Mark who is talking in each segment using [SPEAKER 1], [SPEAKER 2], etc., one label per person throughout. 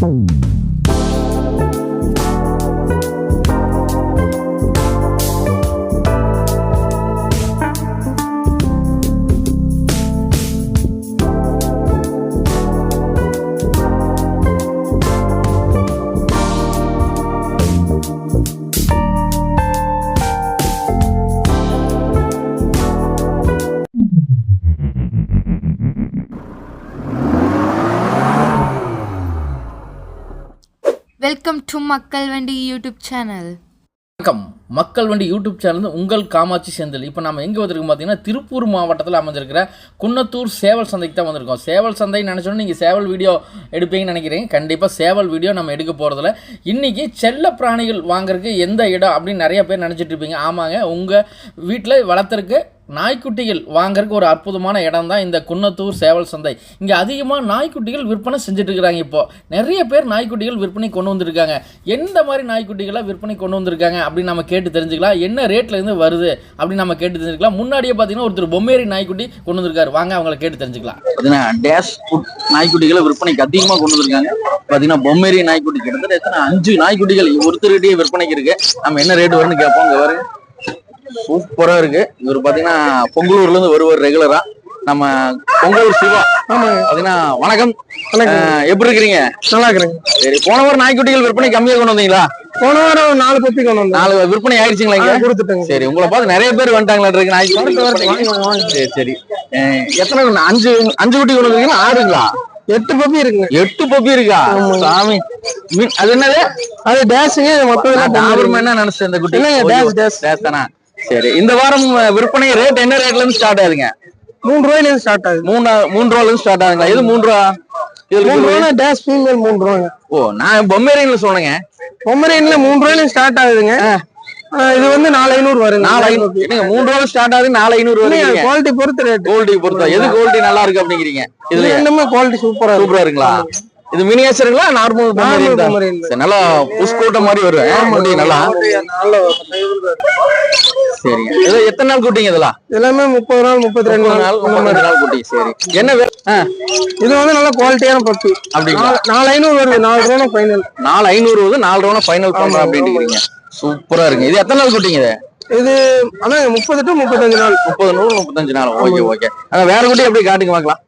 [SPEAKER 1] Música welcome to மக்கள் வண்டி YouTube channel
[SPEAKER 2] வணக்கம். மக்கள் வண்டி யூடியூப் சேனல் வந்து உங்கள் காமாட்சி செந்தில். இப்போ நம்ம எங்கே வந்திருக்கோம் பார்த்தீங்கன்னா திருப்பூர் மாவட்டத்தில் அமைஞ்சிருக்கிற குன்னத்தூர் சேவல் சந்தைக்கு தான் வந்திருக்கோம். சேவல் சந்தை நினச்சோன்னு நீங்கள் சேவல் வீடியோ எடுப்பீங்கன்னு நினைக்கிறீங்க. கண்டிப்பாக சேவல் வீடியோ நம்ம எடுக்க போகிறதில்ல இன்றைக்கி செல்ல பிராணிகள் வாங்குறதுக்கு எந்த இடம் அப்படின்னு நிறைய பேர் நினச்சிட்டு இருப்பீங்க. ஆமாங்க உங்கள் வீட்டில் வளர்த்துறக்கு நாய்க்குட்டிகள் வாங்குறதுக்கு ஒரு அற்புதமான இடம் தான் இந்த குன்னத்தூர் சேவல் சந்தை. இங்கே அதிகமாக நாய்க்குட்டிகள் விற்பனை செஞ்சுட்டு இருக்கிறாங்க இப்போ. நிறைய பேர் நாய்க்குட்டிகள் விற்பனை கொண்டு வந்திருக்காங்க. எந்த மாதிரி நாய்க்குட்டிகளை விற்பனை கொண்டு வந்திருக்காங்க அப்படின்னு நம்ம கேட்டு தெரிஞ்சுக்கலாம். என்ன ரேட்லேருந்து வருது அப்படின்னு நம்ம கேட்டு தெரிஞ்சுக்கலாம். முன்னாடியே பார்த்தீங்கன்னா ஒருத்தர் பொம்மேரி நாய்க்குட்டி கொண்டு வந்திருக்காரு. வாங்க அவங்கள கேட்டு தெரிஞ்சுக்கலாம்.
[SPEAKER 3] டேஷ் ஃபுட் நாய்க்குட்டிகளை விற்பனைக்கு அதிகமாக கொண்டு வந்திருக்காங்க. பார்த்தீங்கன்னா பொம்மேரி நாய்க்குட்டி கிட்டத்தட்ட எத்தனை? அஞ்சு நாய்க்குட்டிகள் ஒருத்தருகிட்டயே விற்பனைக்கு இருக்கு. நம்ம என்ன ரேட் வரும்னு கேட்போம் இங்கே வரும் சூப்பரா இருக்கு. இவர் பார்த்தீங்கன்னா பொங்கலூர்ல இருந்து வருவார் ரெகுலரா நம்ம பொங்கலூர் சிவா. பார்த்தீங்கன்னா வணக்கம். எப்படி இருக்கிறீங்க?
[SPEAKER 4] நல்லா இருக்கிறேங்க.
[SPEAKER 3] சரி போன வாரம் நாய்க்குட்டிகள் விற்பனை கம்மியா கொண்டு வந்தீங்களா?
[SPEAKER 4] போன வாரம் நாலு பப்பி கொண்டு வந்தோம்
[SPEAKER 3] நாலு விற்பனை ஆயிடுச்சுங்களா இங்க?
[SPEAKER 4] கொடுத்துட்டேங்க.
[SPEAKER 3] சரி உங்களை பார்த்து நிறைய பேர் வந்துட்டாங்களா இருக்கு விற்பனைக்கு? சரி சரி. எத்தனை அஞ்சு அஞ்சு குட்டி கொண்டு வந்தீங்கன்னா ஆறுங்களா?
[SPEAKER 4] எட்டு பப்பி இருக்குங்க.
[SPEAKER 3] எட்டு பப்பி இருக்கா? சாமி. அது என்னது?
[SPEAKER 4] அது டேஷுங்க மொத்தம்
[SPEAKER 3] நினைச்சேன் இந்த குட்டி.
[SPEAKER 4] dash, dash.
[SPEAKER 3] dash தானா? சரி இந்த வாரம் விற்பனை ரேட் என்ன ரேட்ல இருந்து ஸ்டார்ட் ஆகுதுங்க?
[SPEAKER 4] மூணு ரூபாயில இருந்து ஸ்டார்ட் ஆகுது.
[SPEAKER 3] மூணு மூணு ரூபால இருந்து ஸ்டார்ட் ஆகுங்களா இது மூணு ரூபா? இது?
[SPEAKER 4] மூணு. ரூபாய் டேஷ் ஃபீமேல் மூணு ரூபாங்க.
[SPEAKER 3] ஓ நான் பொம்மேரியன்ல சொன்னேங்க.
[SPEAKER 4] பொம்மரேன்ல மூணு ரூபாயில ஸ்டார்ட் ஆகுதுங்க. இது வந்து நாலு ஐநூறு
[SPEAKER 3] நாலு ஐநூறு. மூணு ரூபால ஸ்டார்ட் ஆகுது நாலு ஐநூறு வருங்க
[SPEAKER 4] குவாலிட்டி பொறுத்து ரேட்
[SPEAKER 3] கோல்டி பொறுத்தா. எது கோல்டி நல்லா இருக்கு அப்படிங்கிறீங்க?
[SPEAKER 4] இதுல இன்னுமே குவாலிட்டி சூப்பரா
[SPEAKER 3] சூப்பரா இருக்குங்களா இது மினியேச்சருங்களா நார்மல் நல்லா புஷ்கோட்ட மாதிரி வரும். நல்ல. சரிங்க இது எத்தனை நாள் குட்டிங்க இதெல்லாம்?
[SPEAKER 4] எல்லாமே முப்பது நாள் முப்பத்தி ரெண்டு
[SPEAKER 3] நாள். முப்பது நாள் குட்டி சரி. என்ன
[SPEAKER 4] இது வந்து நல்ல குவாலிட்டியான பப்பி
[SPEAKER 3] அப்படிங்களா?
[SPEAKER 4] நாலு- ஐநூறு வருது. நாலு ரூபா ஃபைனல்
[SPEAKER 3] நாலு ஐநூறு வந்து நாலு ரூபா ஃபைனல் பண்றேன் அப்படின்ட்டு சூப்பரா இருக்கு. இது எத்தனை நாள் குட்டிங்க இது?
[SPEAKER 4] இது ஆனா முப்பது டு முப்பத்தஞ்சு நாள்.
[SPEAKER 3] முப்பது நூறு முப்பத்தஞ்சு நாள். Okay okay. ஆனா வேற குட்டி எப்படி காட்டுங்க பார்க்கலாம்.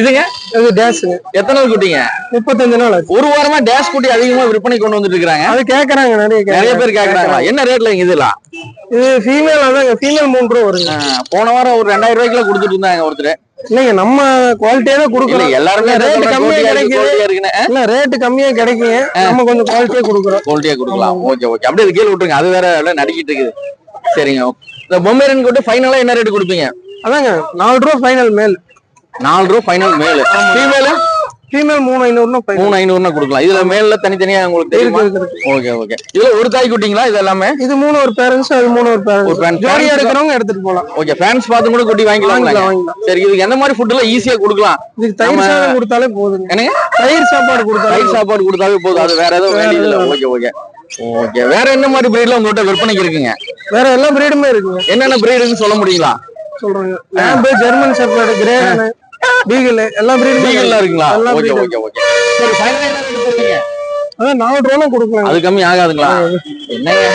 [SPEAKER 3] இதுங்க
[SPEAKER 4] இது டேஷுங்க
[SPEAKER 3] எத்தனை நாள் குட்டிங்க?
[SPEAKER 4] முப்பத்தஞ்சு நாள்
[SPEAKER 3] ஒரு வாரமா டேஷ் குட்டி அதிகமா விற்பனை கொண்டு வந்துட்டு இருக்காங்க
[SPEAKER 4] அது கேக்குறாங்க நிறைய
[SPEAKER 3] நிறைய
[SPEAKER 4] கேக்குறாங்க.
[SPEAKER 3] பேர் கேக்குறாங்களா? என்ன ரேட்ல இதெல்லாம்
[SPEAKER 4] இது ஃபீமேல் அதாங்க ஃபீமேல் மூணு ரூபா வருங்க.
[SPEAKER 3] போன வாரம் ஒரு ரெண்டாயிரம் ரூபாய்க்குள்ள கொடுத்துட்டு இருந்தாங்க ஒருத்தர்.
[SPEAKER 4] இல்லைங்க நம்ம குவாலிட்டியா தான் கொடுக்குறோம்.
[SPEAKER 3] எல்லாருமே
[SPEAKER 4] ரேட் கம்மியா கிடைக்குது. இல்ல ரேட் கம்மியா கிடைக்குங்க. நம்ம கொஞ்சம் குவாலிட்டியா கொடுக்குறோம்.
[SPEAKER 3] குவாலிட்டியா கொடுக்கலாம். Okay okay. அப்படியே கீழே விட்டுருங்க. அது வேற எல்லாம் நடிக்கிட்டு இருக்குது. சரிங்க இந்த பொம்மேரன் கொண்டு ஃபைனலா என்ன ரேட் கொடுப்பீங்க?
[SPEAKER 4] அதாங்க நாலு ரூபா ஃபைனல் மேல்
[SPEAKER 3] நாலு ரூபா ஃபைனல் மேல். ஃபீமேல்
[SPEAKER 4] ஃபீமேல் மூணு ஐநூறுனா
[SPEAKER 3] மூணு ஐநூறுனா கொடுக்கலாம். இதுல மேல்ல தனித்தனியா உங்களுக்கு தெரியுமா? ஓகே ஓகே இதுல ஒரு தாய் குட்டிங்களா? இது எல்லாமே?
[SPEAKER 4] இது மூணு ஒரு பேரண்ட்ஸ் அது மூணு ஒரு பேரண்ட்ஸ். ஜோடியா எடுக்கிறவங்க எடுத்துட்டு போலாம்
[SPEAKER 3] ஓகே ஃபேன்ஸ் பார்த்து கூட குட்டி வாங்கிக்கலாம். சரி இதுக்கு எந்த மாதிரி ஃபுட் எல்லாம் ஈஸியா கொடுக்கலாம்?
[SPEAKER 4] இதுக்கு தயிர் சாதம் கொடுத்தாலே போதுங்க.
[SPEAKER 3] என்னங்க?
[SPEAKER 4] தயிர் சாப்பாடு கொடுத்தாலே
[SPEAKER 3] தயிர் சாப்பாடு கொடுத்தாவே போதும். அது வேற எதுவும் வேண்டியது இல்ல ஓகே ஓகே ஓகே வேற என்ன மாதிரி பிரீட்ல உங்ககிட்ட விற்பனைக்கு இருக்குங்க?
[SPEAKER 4] வேற எல்லா பிரீடுமே இருக்குங்க.
[SPEAKER 3] என்னென்ன பிரீடுன்னு சொல்ல முடியுங்களா?
[SPEAKER 4] சொல்றாங்க. ஜெர்மன் ஷெப்பர்டு கிரேவன் பீகிள் எல்லா பிரீடுமே
[SPEAKER 3] லீகல்ல இருக்குங்களா?
[SPEAKER 4] எல்லா
[SPEAKER 3] ஓகே ஓகே ஓகே. சரி ஃபைனலா?
[SPEAKER 4] அதான் நாலு ரூபா கொடுக்கலாம்
[SPEAKER 3] அது கம்மி ஆகாதுங்களா? என்னங்க?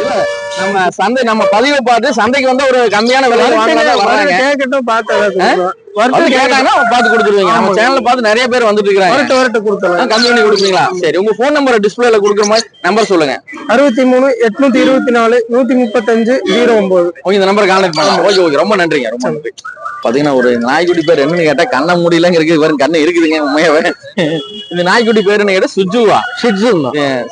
[SPEAKER 3] இல்ல நம்ம சந்தை நம்ம பதிவை பார்த்து சந்தைக்கு வந்து ஒரு கம்மியான விலை வாங்கினா வராங்க
[SPEAKER 4] கேட்கட்டும் பார்த்து வரட்டு
[SPEAKER 3] கேட்டாங்கன்னா பார்த்து கொடுத்துருவீங்க. நம்ம சேனல்ல பார்த்து நிறைய பேர் வந்துட்டு இருக்காங்க.
[SPEAKER 4] வரட்டு வரட்டு கொடுத்தலாம்
[SPEAKER 3] கம்மி பண்ணி கொடுப்பீங்களா? சரி உங்க ஃபோன் நம்பர் டிஸ்பிளேல கொடுக்குற மாதிரி நம்பர் சொல்லுங்க.
[SPEAKER 4] அறுபத்தி மூணு எட்நூத்தி இருபத்தி நாலு நூத்தி முப்பத்தஞ்சு ஜீரோ ஒன்பது
[SPEAKER 3] ஓகே இந்த நம்பர் கான்டாக்ட் பண்ணலாம். ஓகே ஓகே ரொம்ப நன்றிங்க ரொம்ப நன்றி. பாத்தீங்கன்னா ஒரு நாய்க்குட்டி பேர் என்னன்னு கேட்டா கண்ண முடியலங்க இருக்கு வெறும் கண்ணு இருக்குதுங்க உண்மையாவே. இந்த நாய்க்குட்டி பேருன்னு கேட்டா சுஜுவா.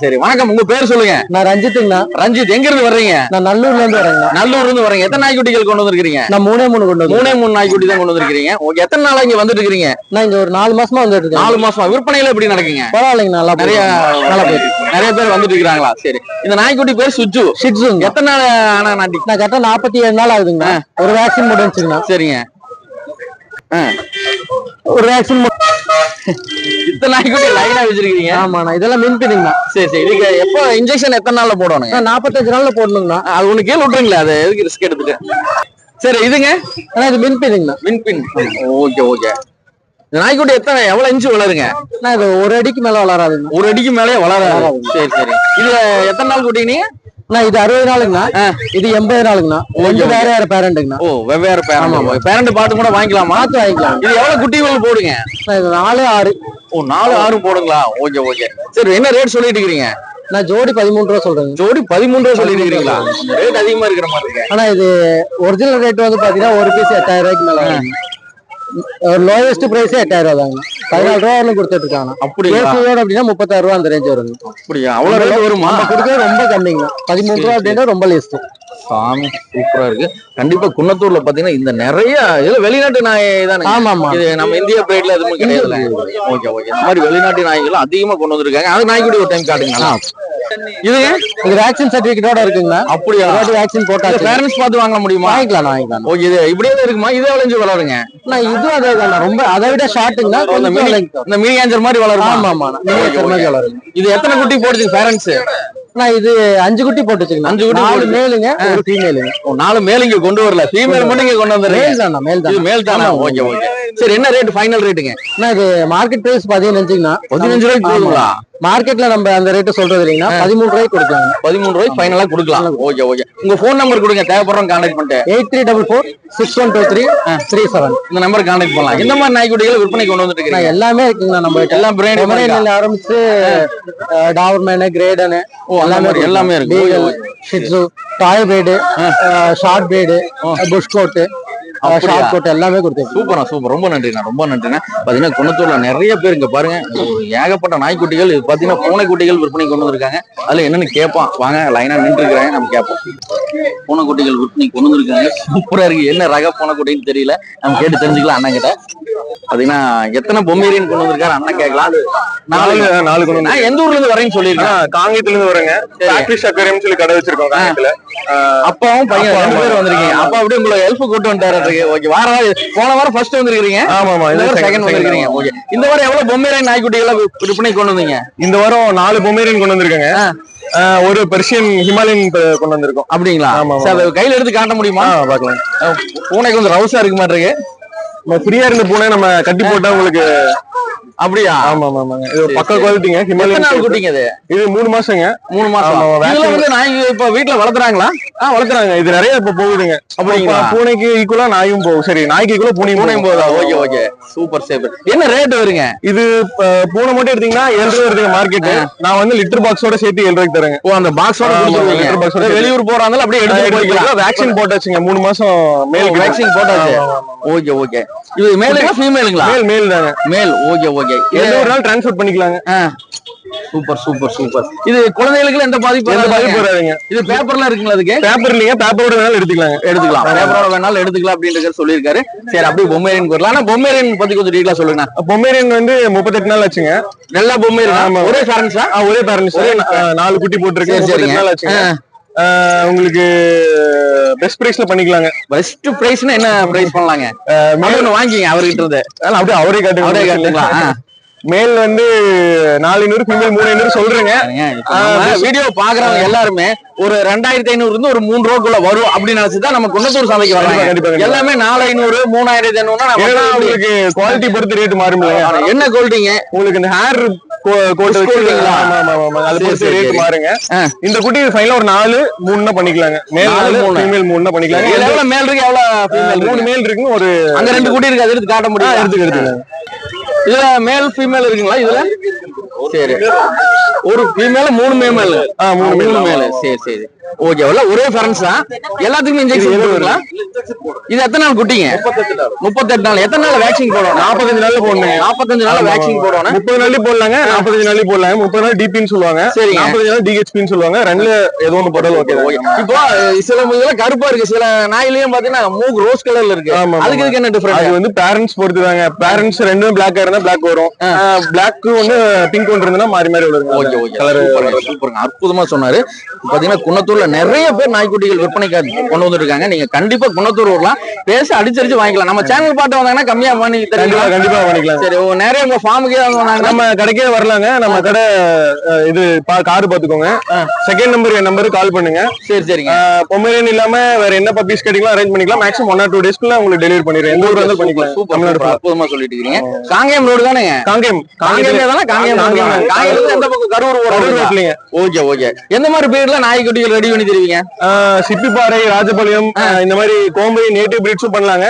[SPEAKER 3] சரி வணக்கம் உங்க பேர் சொல்லுங்க.
[SPEAKER 4] நான் ரஞ்சித்துங்கண்ணா.
[SPEAKER 3] ரஞ்சித் எங்க இருந்து வர்றீங்க?
[SPEAKER 4] நான் நல்லூர்ல இருந்து
[SPEAKER 3] நல்லூர்ல இருந்து வரீங்க. எத்தனை நாய்க்குட்டிகள் கொண்டு வந்திருக்கீங்க
[SPEAKER 4] நான் மூணே மூணு கொண்டு
[SPEAKER 3] மூணே மூணு நாய்க்குட்டி தான் கொண்டு வந்திருக்கீங்க ஓகே எத்தனை நாளா இங்க வந்துட்டு இருக்கீங்க?
[SPEAKER 4] நான் இங்க ஒரு நாலு மாசமா வந்துட்டு இருக்கேன்.
[SPEAKER 3] நாலு மாசமா? விற்பனையில எப்படி நடக்குங்க?
[SPEAKER 4] பரவாயில்லைங்க நல்லா
[SPEAKER 3] நிறைய
[SPEAKER 4] நல்லா போயிட்டு
[SPEAKER 3] நிறைய பேர் வந்துட்டு இருக்காங்களா சரி. இந்த நாய்க்குட்டி பேர் சுஜு
[SPEAKER 4] ஷிட்ஸுங்க
[SPEAKER 3] எத்தனை நாள் ஆனா நாட்டி?
[SPEAKER 4] நான் கரெக்டா நாற்பத்தி ஏழு நாள் ஆகுதுங்கண்ணா ஒரு வேக்சின் முடிஞ்சுங்கண்ணா
[SPEAKER 3] சரிங்க. ஆ,
[SPEAKER 4] ஒரு வேக்சின்
[SPEAKER 3] இத்தனை நாய்க்குட்டி லைனா வச்சிருக்கீங்க
[SPEAKER 4] ஆமாண்ணா இதெல்லாம் மின்பிடிங்கண்ணா
[SPEAKER 3] சரி சரி. இதுக்கு எப்போ இன்ஜெக்ஷன் எத்தனை நாள்ல
[SPEAKER 4] நான் நாற்பத்தஞ்சு நாள்ல போடணுங்கண்ணா.
[SPEAKER 3] அது ஒண்ணு கீழே விட்டுருங்களா அது எதுக்கு ரிஸ்க் எடுத்துட்டு? சரி இதுங்க.
[SPEAKER 4] ஆனா இது மின்பிடிங்கண்ணா
[SPEAKER 3] மின்பின் ஓகே ஓகே. நாய்க்குட்டி எத்தனை எவ்வளவு இன்ச்சு வளருங்க?
[SPEAKER 5] நான் இது ஒரு அடிக்கு மேல வளராதுங்க
[SPEAKER 3] ஒரு அடிக்கு மேலே வளராது. சரி சரி. இது எத்தனை நாள் குட்டி நீங்க?
[SPEAKER 5] நான் இது அறுபது நாளுங்கண்ணா. இது எண்பது நாளுங்கண்ணா. ரெண்டு வேற வேற பேரண்ட்டுங்கண்ணா
[SPEAKER 3] ஓ வெவ்வேறு பேரண்ட் பேரண்ட் பார்த்து கூட வாங்கிக்கலாமா?
[SPEAKER 5] பார்த்து வாங்கிக்கலாம்.
[SPEAKER 3] இது எவ்வளவு குட்டிகள் போடுங்க?
[SPEAKER 5] நாலு ஆறு.
[SPEAKER 3] ஓ நாலு ஆறு போடுங்களா? Okay okay. சரி என்ன ரேட் சொல்லிட்டு இருக்கிறீங்க?
[SPEAKER 5] நான் ஜோடி பதிமூணு ரூபா சொல்றேங்க
[SPEAKER 3] ஜோடி பதிமூணு ரூபா சொல்லிட்டு இருக்கிறீங்களா? ரேட் அதிகமா இருக்கிற மாதிரி இருக்கு.
[SPEAKER 5] ஆனா இது ஒரிஜினல் ரேட் வந்து பாத்தீங்கன்னா ஒரு பீஸ் எட்டாயிரம் ரூபாய்க்கு மேல லோயஸ்ட் பிரைஸே எட்டாயிரம் ரூபா தாங்க பதினாலு ரூபா வரலும் கொடுத்துட்டு இருக்காங்க கேசியோட அப்படின்னா முப்பத்தாறு ரூபா அந்த ரேஞ்ச் வருங்க
[SPEAKER 3] அப்படியா? அவ்வளவு ரேட் வருமா?
[SPEAKER 5] கொடுக்கறது ரொம்ப கம்மிங்க. பதிமூணு ரூபா அப்படின்னா ரொம்ப லிஸ்ட்
[SPEAKER 3] சாமி சூப்பரா இருக்கு. கண்டிப்பா குன்னத்தூர்ல பாத்தீங்கன்னா இந்த நிறைய இதுல வெளிநாட்டு நாய் தானே?
[SPEAKER 5] ஆமா ஆமா.
[SPEAKER 3] இது நம்ம இந்திய பிரேட்ல எதுவும் கிடையாதுல ஓகே ஓகே இந்த மாதிரி வெளிநாட்டு நாய்கள் அதிகமா கொண்டு வந்திருக்காங்க. அது நாய்க்குடி ஒரு டைம் காட்டுங்களா இதுங்க
[SPEAKER 5] இது வேக்சின் சர்டிபிகேட்டோட இருக்குங்க.
[SPEAKER 3] அப்படியா?
[SPEAKER 5] வேக்சின் போட்டாச்சு
[SPEAKER 3] பேரண்ட்ஸ் பார்த்து வாங்க முடியுமா?
[SPEAKER 5] வாங்கிக்கலாம் வாங்கிக்கலாம்.
[SPEAKER 3] ஓகே இது இப்படியே இருக்குமா? இது எவ்வளவு வளருங்க?
[SPEAKER 5] நான் அதே தான் ரொம்ப அதை விட ஷார்ட்டுங்கண்ணா
[SPEAKER 3] இந்த மினி. இந்த மினி மாதிரி வளருமா?
[SPEAKER 5] ஆமா ஆமா மினியேச்சர் மாதிரி
[SPEAKER 3] இது எத்தனை குட்டி போடுச்சு பேரண்ட்ஸ்
[SPEAKER 5] நான் இது அஞ்சு குட்டி போட்டுச்சுங்க
[SPEAKER 3] அஞ்சு குட்டி
[SPEAKER 5] நாலு. மேலுங்க ஒரு ஃபீமேலுங்க
[SPEAKER 3] நாலு மேல் இங்க கொண்டு வரல. ஃபீமேல் மட்டும் இங்க கொண்டு வந்துடுறீங்க.
[SPEAKER 5] மேல் தானா மேல் தான்
[SPEAKER 3] மேல் தானா ஓகே ஓகே. சரி என்ன ரேட் ஃபைனல் ரேட்டுங்க
[SPEAKER 5] நான் இது மார்க்கெட் பிரைஸ் பதினஞ்சுங்கண்ணா
[SPEAKER 3] பதினஞ்சு ரூபாய்க்கு போதுங்களா
[SPEAKER 5] மார்க்கெட்ல நம்ம அந்த ரேட்டு சொல்றது இல்லைங்கன்னா பதிமூணு ரூபாய்க்கு கொடுக்கலாங்க
[SPEAKER 3] பதிமூணு ரூபாய்க்கு ஃபைனலா கொடுக்கலாம். Okay okay. உங்க ஃபோன் நம்பர் கொடுங்க. தேவைப்படுறோம் கான்டாக்ட் பண்ணிட்டு.
[SPEAKER 5] Eight three double four six one two three three seven
[SPEAKER 3] இந்த நம்பர் கான்டாக்ட் பண்ணலாம். இந்த மாதிரி நாய்க்குட்டிகளை விற்பனை கொண்டு வந்துட்டு இருக்கீங்க?
[SPEAKER 5] எல்லாமே இருக்குங்கண்ணா நம்ம.
[SPEAKER 3] எல்லாம் பிராண்ட்
[SPEAKER 5] ஆரம்பிச்சு டாவர்மேனு கிரேடனு.
[SPEAKER 3] ஓ, மாதிரி எல்லாமே இருக்கு.
[SPEAKER 5] Shih tzu toy breed short breed push coat? Short coat எல்லாமே கொடுத்துருக்கோம்
[SPEAKER 3] சூப்பரா சூப்பர். ரொம்ப நன்றிண்ணா ரொம்ப நன்றிண்ணா. பாத்தீங்கன்னா குணத்தூர்ல நிறைய பேர் இங்க பாருங்க. ஒரு ஏகப்பட்ட நாய்க்குட்டிகள் இது பாத்தீங்கன்னா பூனைக்குட்டிகள் விற்பனை கொண்டு வந்திருக்காங்க. அதுல என்னன்னு கேட்பான் வாங்க லைனா நின்று இருக்கிறாங்க நம்ம கேட்போம். பூனைக்குட்டிகள் விற்பனை கொண்டு வந்திருக்காங்க. சூப்பரா இருக்கு. என்ன ரக பூனைக்குட்டின்னு தெரியல. நம்ம கேட்டு தெரிஞ்சுக்கலாம் அண்ணன் கிட்ட. பாத்தீங்கன்னா எத்தனை பொம்மேரியன் கொண்டு வந்திருக்காரு அண்ணன் கேட்கலாம். நாலு.
[SPEAKER 6] நாலு கொண்டு
[SPEAKER 3] நான் எந்த ஊர்ல இருந்து வரேன்னு சொல்லியிருக்கேன்.
[SPEAKER 6] காங்கேயத்துல இருந்து வரேங்க. சொல்லி கடை வச்சிருக்கோம் காங்கேயத்துல.
[SPEAKER 3] அப்பாவும் பையன் ரெண்டு பேர்
[SPEAKER 6] ஆமா.
[SPEAKER 3] வந்திருக்கீங்க அப்பா அப்படியே உங்களை ஹெல்ப் கூட்டு வந்துட்டாரு. ஓகே வார வாரம் போன வாரம் ஃபர்ஸ்ட் வந்திருக்கீங்க
[SPEAKER 6] ஆமா ஆமா
[SPEAKER 3] இந்த செகண்ட் வந்திருக்கீங்க. ஓகே. இந்த வாரம் எவ்வளவு பொம்மையான நாய்க்குட்டிகளை விற்பனை கொண்டு வந்தீங்க?
[SPEAKER 6] இந்த வாரம் நாலு பொமேரியன் கொண்டு வந்திருக்காங்க. ஒரு பெர்ஷியன் ஹிமாலயன் கொண்டு வந்திருக்கோம்.
[SPEAKER 3] அப்படிங்களா?
[SPEAKER 6] ஆமா.
[SPEAKER 3] சரி கையில எடுத்து காட்ட முடியுமா?
[SPEAKER 6] பாக்கலாம்
[SPEAKER 3] பூனைக்கு வந்து ரவுசா இருக்கு மாட்டிருக்கு
[SPEAKER 6] நம்ம ஃப்ரீயா இருந்த பூனை நம்ம கட்டி போட்டா உங்களுக்கு
[SPEAKER 3] அப்படியா?
[SPEAKER 6] ஆமா ஆமா ஆமாங்க இது ஒரு பக்க
[SPEAKER 3] சரி.
[SPEAKER 6] குவாலிட்டிங்க. ஹிமாலயன்
[SPEAKER 3] நாள். குட்டிங்க இது?
[SPEAKER 6] இது மூணு மாசங்க.
[SPEAKER 3] மூணு மாசம்.
[SPEAKER 6] ஆமா, vaccine.
[SPEAKER 3] இதுல வந்து நாய் இப்ப வீட்டுல வளர்த்துறாங்களா?
[SPEAKER 6] ஆ வளர்த்துறாங்க. இது நிறைய இப்ப போகுதுங்க.
[SPEAKER 3] அப்படிங்களா?
[SPEAKER 6] பூனைக்கு ஈக்குவலா நாயும் போகும். சரி நாய்க்கு ஈக்குவலா பூனையும்
[SPEAKER 3] பூனையும் போதா ஓகே ஓகே. சூப்பர் சேப்பர். என்ன ரேட் வருங்க?
[SPEAKER 6] இது பூனை மட்டும் எடுத்தீங்கன்னா ஏழு ரூபா மார்க்கெட் நான் வந்து லிட்டர் பாக்ஸோட சேர்த்து ஏழு ரூபாய்க்கு தரேங்க.
[SPEAKER 3] ஓ அந்த பாக்ஸோட
[SPEAKER 6] box ஓட
[SPEAKER 3] வெளியூர் போறாங்க அப்படியே எடுத்து போய்க்கலாம்.
[SPEAKER 6] வேக்சின் போட்டாச்சுங்க. மூணு மாசம் மேல்
[SPEAKER 3] வேக்சின் போட்டாச்சு. Okay okay. இது மேலுங்களா ஃபீமேலுங்களா
[SPEAKER 6] மேல் மேல் தாங்க.
[SPEAKER 3] மேல் ஓகே ஓகே.
[SPEAKER 6] எந்த ஒரு நாள் டிரான்ஸ்பர் பண்ணிக்கலாங்க.
[SPEAKER 3] Super super super. இது குழந்தைகளுக்கு எந்த பாதிப்பு
[SPEAKER 6] எந்த பாதிப்பு
[SPEAKER 3] வராதுங்க? இது பேப்பர்ல இருக்குங்களா அதுக்கு?
[SPEAKER 6] பேப்பர் இல்லைங்க பேப்பரோட வேணாலும் எடுத்துக்கலாங்க.
[SPEAKER 3] எடுத்துக்கலாம். பேப்பரோட வேணாலும் எடுத்துக்கலாம் அப்படின்றது சொல்லியிருக்காரு. சரி அப்படியே பொம்மேரியன் வரலாம் ஆனா பொம்மேரியன் பத்தி கொஞ்சம் டீட்டெயிலா சொல்லுங்க
[SPEAKER 6] பொமேரியன் வந்து முப்பத்தெட்டு நாள் ஆச்சுங்க.
[SPEAKER 3] நல்லா பொம்மேரியன். ஒரே பேரண்ட்ஸா
[SPEAKER 6] ஒரே பேரண்ட்ஸ் நாலு குட்டி போட்டிருக்கு
[SPEAKER 3] சரி,
[SPEAKER 6] நாள் ஆச்சுங்க. உங்களுக்கு பெஸ்ட் பிரைஸ்ல பண்ணிக்கலாங்க.
[SPEAKER 3] பெஸ்ட் பிரைஸ்னா என்ன பிரைஸ் பண்ணலாங்க? ஒண்ணு வாங்கிங்க அவர்கிட்ட இருந்து.
[SPEAKER 6] அதனால அப்படியே அவரே காட்டுங்க.
[SPEAKER 3] அவரே காட்டுங்களா.
[SPEAKER 6] மேல் வந்து நாலு ஐநூறு ஃபீமேல் மூணு ஐநூறு சொல்றேங்க.
[SPEAKER 3] வீடியோ பாக்குறவங்க எல்லாருமே ஒரு ரெண்டாயிரத்தி ஐநூறு இருந்து ஒரு மூணு ரூபாக்குள்ள வரும் அப்படின்னு நினைச்சுதான் நம்ம குன்னத்தூர் சந்தைக்கு வராங்க. எல்லாமே நாலு ஐநூறு மூணாயிரத்தி ஐநூறுனா
[SPEAKER 6] உங்களுக்கு குவாலிட்டி பொறுத்து ரேட் மாறும்
[SPEAKER 3] என்ன கோல்டிங்க
[SPEAKER 6] உங்களுக்கு இந்த ஹேர் மாறுங்க. இந்த குட்டி ஃபைனலா ஒரு நாலு மூணுனா பண்ணிக்கலாங்க. மேல்
[SPEAKER 3] நாலு.
[SPEAKER 6] ஃபீமேல் மூணுனா பண்ணிக்கலாங்க.
[SPEAKER 3] எவ்வளவு மேல் இருக்கு எவ்வளவு
[SPEAKER 6] மூணு மேல் இருக்குன்னு ஒரு
[SPEAKER 3] அங்க ரெண்டு குட்டி இருக்கு அது எடுத்து காட்ட முடியும்
[SPEAKER 6] எடுத்துக்க எடுத்துக்க.
[SPEAKER 3] இதுல மேல் ஃபீமேல் இருக்குங்களா இதுல? சரி. ஒரு ஃபீமேல் மூணு மேல்
[SPEAKER 6] ஆ, மூணு
[SPEAKER 3] மூணு. மேல் சரி சரி. ஓகே எல்லாம் ஒரே பேரண்ட்ஸ் தான் எல்லாத்துக்குமே இன்ஜெக்ஷன்
[SPEAKER 6] இது
[SPEAKER 3] போடுங்களா இது எத்தனை நாள் குட்டிங்க? முப்பத்தெட்டு நாள். எத்தனை நாள் வேக்சின் போடணும்?
[SPEAKER 6] நாற்பத்தஞ்சு நாள்ல போடணும்
[SPEAKER 3] நாற்பத்தஞ்சு நாள் வேக்சின் போடணும்.
[SPEAKER 6] முப்பது நாள்லயும் போடலாங்க. நாற்பத்தஞ்சு நாள்லயும் போடலாங்க. முப்பது நாள் டிபின்னு சொல்லுவாங்க.
[SPEAKER 3] சரிங்க.
[SPEAKER 6] நாற்பத்தஞ்சு நாள் டிஹெச்பின்னு சொல்லுவாங்க. ரெண்டுல ஏதோ ஒண்ணு போட்டாலும் ஓகே
[SPEAKER 3] ஓகே. இப்போ சில இதெல்லாம் கருப்பா இருக்கு. சில நாயிலையும் பாத்தீங்கன்னா மூக்கு ரோஸ் கலர்ல இருக்கு. அதுக்கு என்ன
[SPEAKER 6] அது
[SPEAKER 3] டிஃபரெண்ட்
[SPEAKER 6] வந்து பேரண்ட்ஸ் பொறுத்து தாங்க பேரண்ட்ஸ் ரெண்டும் பிளாக் இருந்தா பிளாக் வரும். பிளாக் ஒண்ணு பிங்க் ஒன்று இருந்ததுன்னா மாறி மாறி வருங்க
[SPEAKER 3] ஓகே ஓகே.
[SPEAKER 6] கலர்
[SPEAKER 3] சூப்பருங்க அற்புதமா சொன்னாரு. பாத்தீங்கன்னா குன்னத்தூர்ல நிறைய பேர் நாய்க்குட்டிகள் விற்பனைக்கு கொண்டு வந்துருக்காங்க நீங்க கண்டிப்பா குன்னத்தூர் வரலாம் பேச அடிச்சடிச்சு வாங்கிக்கலாம். நம்ம சேனல் பாட்டு வந்தாங்கன்னா கம்மியா பண்ணி
[SPEAKER 6] கண்டிப்பா கண்டிப்பா பண்ணிக்கலாம்
[SPEAKER 3] சரி நிறைய உங்க ஃபார்முக்கே வந்தாங்கன்னா
[SPEAKER 6] நம்ம கடைக்கே வரலாங்க. நம்ம கடை இது கார் பாத்துக்கோங்க செகண்ட் நம்பர் என் நம்பருக்கு கால் பண்ணுங்க.
[SPEAKER 3] சரி சரிங்க.
[SPEAKER 6] பொம்மேரியன் இல்லாம வேற என்ன பப்பீஸ் கேட்டீங்களோ அரேஞ்ச் பண்ணிக்கலாம். மேக்ஸிமம் ஒன் ஆர் டூ டேஸ்க்குள்ள உங்களுக்கு டெலிவரி பண்ணிடுறேன். எந்த ஊர்ல இருந்தாலும் பண்ணிக்கலாம். தமிழ்நாடு.
[SPEAKER 3] அற்புதமா சொல்லிட்டு இருக்கீங்க. காங்கேயம். ரோடு தானேங்க
[SPEAKER 6] காங்கேயம்
[SPEAKER 3] காங்கேயம் தானே காங்கேயம்.
[SPEAKER 6] காங்கேயம்.
[SPEAKER 3] எந்த பக்கம் Karur
[SPEAKER 6] Karur
[SPEAKER 3] road
[SPEAKER 6] ரோட்லீங்க.
[SPEAKER 3] Okay okay. எந்த மாதிரி பீரியட்ல நாய்க்குட்டிகள் ரெடி பண்ணி தருவீங்க?
[SPEAKER 6] சிப்பிப்பாறை ராஜபாளையம் இந்த மாதிரி கோம்பை நேட்டிவ் பிரீட்ஸும் பண்ணலாங்க.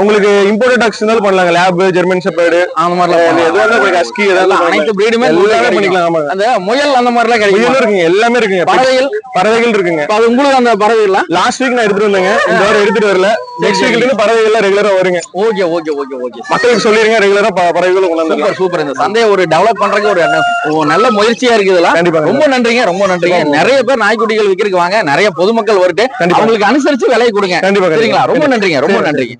[SPEAKER 6] உங்களுக்கு இம்போர்ட் டாக்ஸ் இருந்தாலும் பண்ணலாங்க. லேப் ஜெர்மன் ஷெப்பர்டு
[SPEAKER 3] அந்த மாதிரிலாம் பண்ணலாம்.
[SPEAKER 6] எதுவா இருந்தாலும் உங்களுக்கு
[SPEAKER 3] எல்லாம்
[SPEAKER 6] பண்ணலாம்.
[SPEAKER 3] அனைத்து breed-உமே
[SPEAKER 6] எல்லாமே
[SPEAKER 3] உங்களுக்கு
[SPEAKER 6] பண்ணிக்கலாம்.
[SPEAKER 3] அந்த முயல் அந்த மாதிரிலாம் கிடைக்கும்?
[SPEAKER 6] இருக்குங்க. எல்லாமே இருக்குங்க.
[SPEAKER 3] பறவைகள்?
[SPEAKER 6] பறவைகள். இருக்குங்க.
[SPEAKER 3] அது உங்களுக்கு அந்த பறவைகள்லாம்
[SPEAKER 6] லாஸ்ட் வீக் நான் எடுத்துட்டு வந்தேங்க. இந்த வாரம் எடுத்துட்டு வரல. நெக்ஸ்ட் வீக்ல இருந்து பறவைகள் எல்லாம் ரெகுலரா வருங்க.
[SPEAKER 3] Okay okay okay okay.
[SPEAKER 6] மக்களுக்கு சொல்லிருங்க. ரெகுலரா பறவைகள் கொண்டாந்து
[SPEAKER 3] சூப்பர் சூப்பர் இந்த சந்தையை ஒரு டெவலப் பண்றதுக்கு ஒரு நல்ல முயற்சியா இருக்கு இதெல்லாம்.
[SPEAKER 6] கண்டிப்பா
[SPEAKER 3] ரொம்ப நன்றிங்க ரொம்ப நன்றிங்க. நிறைய பேர் நாய்க்குட்டிகள் விக்கிறதுக்கு வாங்க. நிறைய பொதுமக்கள்
[SPEAKER 6] கண்டிப்பா.
[SPEAKER 3] அவங்களுக்கு அனுசரிச்சு விலையை கொடுங்க.
[SPEAKER 6] கண்டிப்பா
[SPEAKER 3] சரிங்களா? ரொம்ப நன்றிங்க ரொம்ப. நன்றிங்க.